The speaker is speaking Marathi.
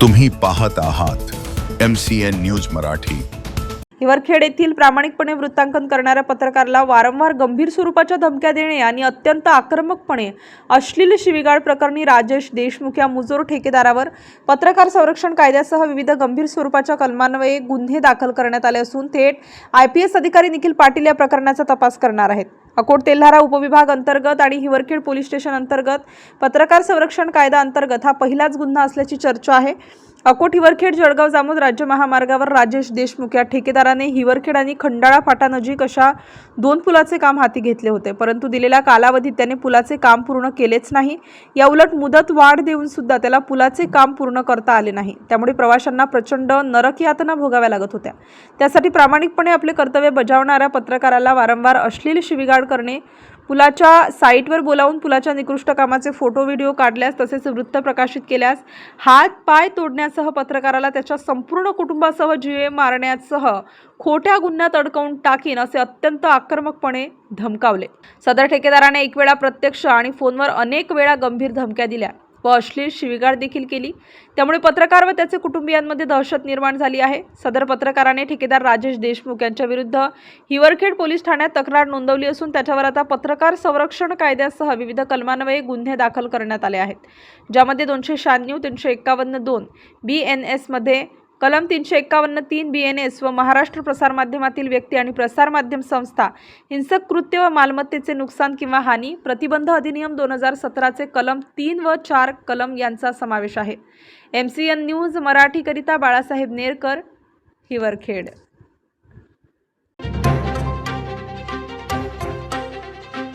तुम्ही पाहत आहात M C N news Marathi. Hivarkhed येथील प्रामाणिकपणे वृत्तांकन करणाऱ्या पत्रकाराला वारंवार गंभीर स्वरूपाच्या धमक्या देणे आणि अत्यंत आक्रमकपणे अश्लील शिवीगाळ प्रकरणी राजेश देशमुख या मुजोर ठेकेदारावर पत्रकार संरक्षण कायद्यासह विविध गंभीर स्वरूपाच्या कलमान्वये गुन्हे दाखल करण्यात आले असून थेट आय पी एस अधिकारी निखिल पाटील या प्रकरणाचा तपास करणार आहेत. अकोट तेल्हारा उपविभाग अंतर्गत आणि हिवरखेड पोलीस स्टेशन अंतर्गत पत्रकार संरक्षण कायदा अंतर्गत हा पहिलाच गुन्हा असल्याची चर्चा आहे. अकोट हिवरखेड जळगाव जामोद राज्य महामार्गावर राजेश देशमुख या ठेकेदाराने हिवरखेड आणि खंडाळा फाटानजीक अशा दोन पुलाचे काम हाती घेतले होते. परंतु दिलेल्या कालावधीत त्याने पुलाचे काम पूर्ण केलेच नाही. या उलट मुदत वाढ देऊन सुद्धा त्याला पुलाचे काम पूर्ण करता आले नाही. त्यामुळे प्रवाशांना प्रचंड नरक यातना भोगाव्या लागत होत्या. त्यासाठी प्रामाणिकपणे आपले कर्तव्य बजावणाऱ्या पत्रकाराला वारंवार अश्लील शिविगाड करणे पुलाच्या साईटवर बोलावून पुलाच्या निकृष्ट कामाचे फोटो व्हिडिओ काढल्यास तसेच वृत्त प्रकाशित केल्यास हात पाय तोडण्यासह पत्रकाराला त्याच्या संपूर्ण कुटुंबासह जीवे मारण्यासह खोट्या गुन्ह्यात अडकवून टाकीन असे अत्यंत आक्रमकपणे धमकावले. सदर ठेकेदाराने एक वेळा प्रत्यक्ष आणि फोनवर अनेक वेळा गंभीर धमक्या दिल्या. व अश्लील शिवीगाळ देखील केली. त्यामुळे पत्रकार व त्याचे कुटुंबियांमध्ये दहशत निर्माण झाली आहे. सदर पत्रकाराने ठेकेदार राजेश देशमुख यांच्या विरुद्ध हिवरखेड पोलीस ठाण्यात तक्रार नोंदवली असून त्याच्यावर आता पत्रकार संरक्षण कायद्यासह विविध कलमान्वये गुन्हे दाखल करण्यात आले आहेत. ज्यामध्ये दोनशे शहाण्णव तीनशे एक्कावन्न दोन बी एन एसमध्ये कलम तीनशे एक्कावन्न तीन बी एन एस व महाराष्ट्र प्रसारमाध्यमातील व्यक्ती आणि प्रसारमाध्यम संस्था हिंसक कृत्य व मालमत्तेचे नुकसान किंवा हानी प्रतिबंध अधिनियम दोन हजार सतराचे कलम तीन व चार कलम यांचा समावेश आहे. एम सी एन न्यूज मराठीकरिता बाळासाहेब नेरकर हिवरखेड.